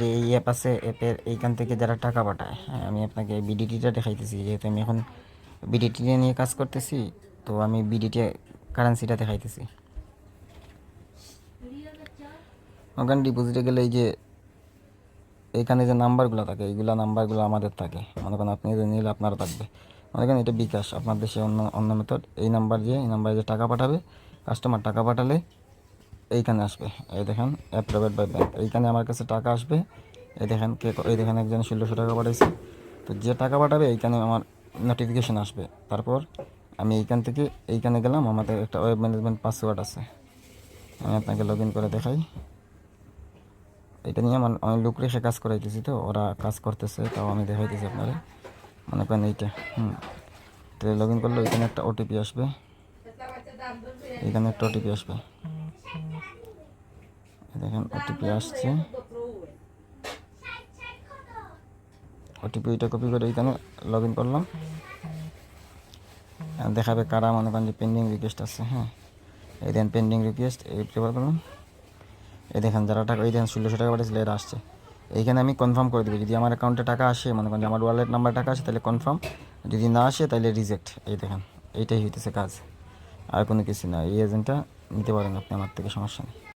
যে এই অ্যাপ আছে অ্যাপের এইখান থেকে যারা টাকা পাঠায় হ্যাঁ আমি আপনাকে বিডিটিটা দেখাইতেছি, যেহেতু আমি এখন বিডিটি নিয়ে কাজ করতেছি, তো আমি বিডিটি কারেন্সিটা দেখাইতেছি। ওখানে ডিপোজিটে গেলে এই যে এইখানে যে নাম্বারগুলো থাকে, এইগুলা নাম্বারগুলো আমাদের থাকে। মনে করেন আপনি যে নিলে আপনারও থাকবে। মনে করেন এটা বিকাশ, আপনার দেশে অন্য অন্য মেথড এই নাম্বার দিয়ে, এই নাম্বারে যে টাকা পাঠাবে কাস্টমার টাকা পাঠালে এইখানে আসবে। এই দেখেন অ্যাপ প্রোভাইড বাই ব্যাংক এইখানে আমার কাছে টাকা আসবে। এই দেখেন কে এই দেখেন একজন ষোলোশো টাকা পাঠাইছে। তো যে টাকা পাঠাবে, এইখানে আমার নোটিফিকেশন আসবে। তারপর আমি এইখান থেকে এইখানে গেলাম, আমাদের একটা ওয়েব ম্যানেজমেন্ট পাসওয়ার্ড আছে। আমি আপনাকে লগ করে দেখাই। এটা নিয়ে আমার, আমি লোক রেখে কাজ করাইতেছি তো, ওরা কাজ করতেছে, তাও আমি দেখাইতেছি আপনারা। মনে করেন এইটা, হুম। তো লগ ইন করলে এখানে একটা ওটিপি আসবে। এখানে একটা ওটিপি আসবে। দেখেন ওটিপি আসছে। ওটিপি ওইটা কপি করে এইখানে লগ ইন করলাম দেখাবে কারা মনে করেন যে পেন্ডিং রিকোয়েস্ট আছে হ্যাঁ। এই দেন পেন্ডিং রিকোয়েস্ট এই প্রেফার করলাম। এই দেখেন যারা টাকা এই দেখেন ষোলোশো টাকা পাঠিয়েছিল এরা আসছে। এইখানে আমি কনফার্ম করে দেবো যদি আমার অ্যাকাউন্টে টাকা আসে মনে করেন যে আমার ওয়ালেট নাম্বার টাকা আসে তাহলে কনফার্ম যদি না আসে তাহলে রিজেক্ট এই দেখেন এইটাই হইতেছে কাজ। আর কোনো কিছু না এই এজেন্টটা নিতে পারেন আপনি আমার থেকে সমস্যা নেই।